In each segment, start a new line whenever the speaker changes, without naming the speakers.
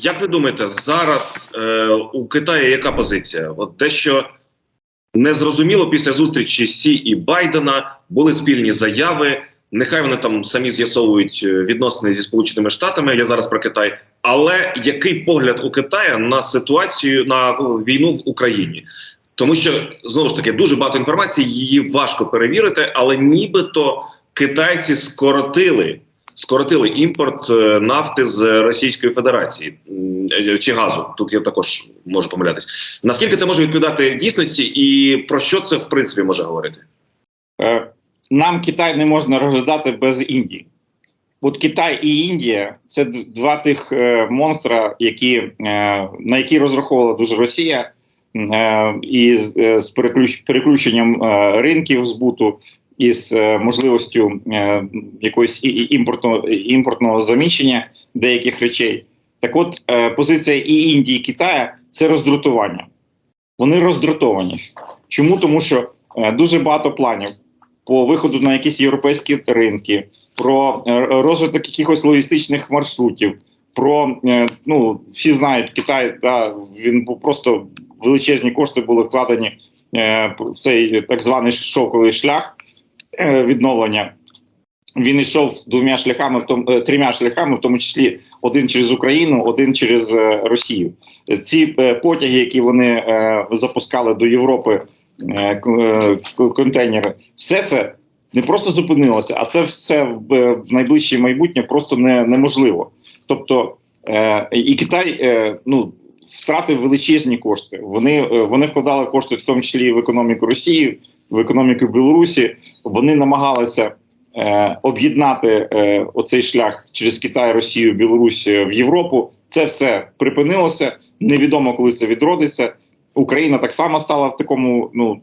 Як ви думаєте, зараз е, у Китаї яка позиція? От те, що незрозуміло після зустрічі Сі і Байдена були спільні заяви. Нехай вони там самі з'ясовують е, відносини зі Сполученими Штатами. Я зараз про Китай. Але який погляд у Китая на ситуацію на війну в Україні? Тому що знову ж таки дуже багато інформації, її важко перевірити, але нібито китайці скоротили скоротили імпорт е, нафти з Російської Федерації е, чи газу. Тут я також можу помилятись. Наскільки це може відповідати дійсності, і про що це в принципі може говорити?
Е, Нам Китай не можна розглядати без Індії. От Китай і Індія це два тих монстра, які, на які розраховувала дуже Росія, і з- е, переключенням ринків збуту і з е, можливістю е, якоїсь імпортного, імпортного заміщення деяких речей. Так от, е, позиція і Індії, і Китаю це роздратування. Вони роздратовані. Чому? Тому що дуже багато планів по виходу на якісь європейські ринки, про розвиток якихось логістичних маршрутів. Про ну всі знають, Китай да він був просто величезні кошти були вкладені в цей так званий шовковий шлях відновлення. Він йшов двома шляхами, в тому е, трьома шляхами, в тому числі один через Україну, один через е, Росію. Ці е, потяги, які вони е, запускали до Європи, е, е, контейнери, все це не просто зупинилося, а це все в, е, найближче майбутнє просто не, неможливо. Тобто е, і Китай е, ну, втратив величезні кошти. Вони, е, вони вкладали кошти, в тому числі в економіку Росії, в економіку Білорусі. Вони намагалися е, об'єднати е, оцей шлях через Китай, Росію, Білорусь е, в Європу. Це все припинилося. Невідомо, коли це відродиться. Україна так само стала в такому, ну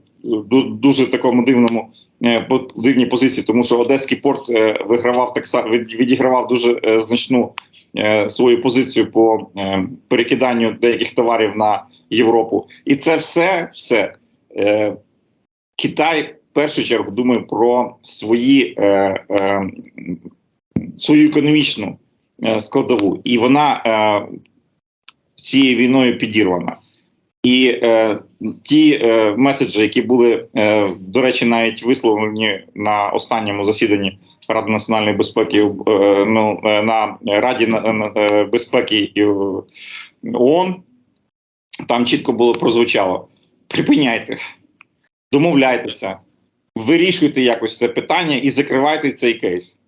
дуже такому дивному е, дивній позиції, тому що Одеський порт е, вигравав так само відігравав дуже значну свою позицію по перекиданню деяких товарів на Європу. І це все, все Китай в першу чергу думає про свої е, е, свою економічну е, складову, і вона е, цією війною підірвана. І е, ті е, меседжі, які були, е, до речі, навіть висловлені на останньому засіданні Ради національної безпеки е, ну, е, на Раді на- е, безпеки е, ООН, там чітко було прозвучало: припиняйте, домовляйтеся, вирішуйте якось це питання і закривайте цей кейс.